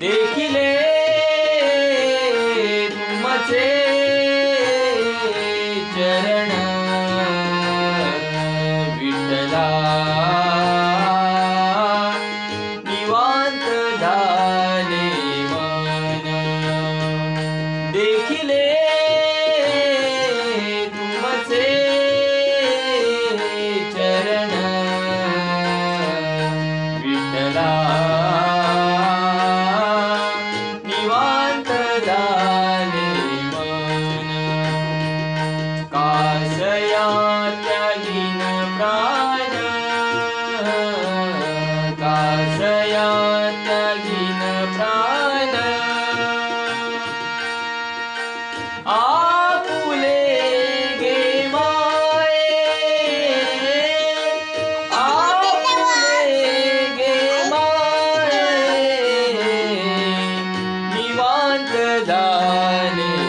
देखिले तुमचे चरण विठला निवांत झाले मन. देखिले त्यागीन प्राण. आपुले गे माये. आपुले गे माये. निवांत झाले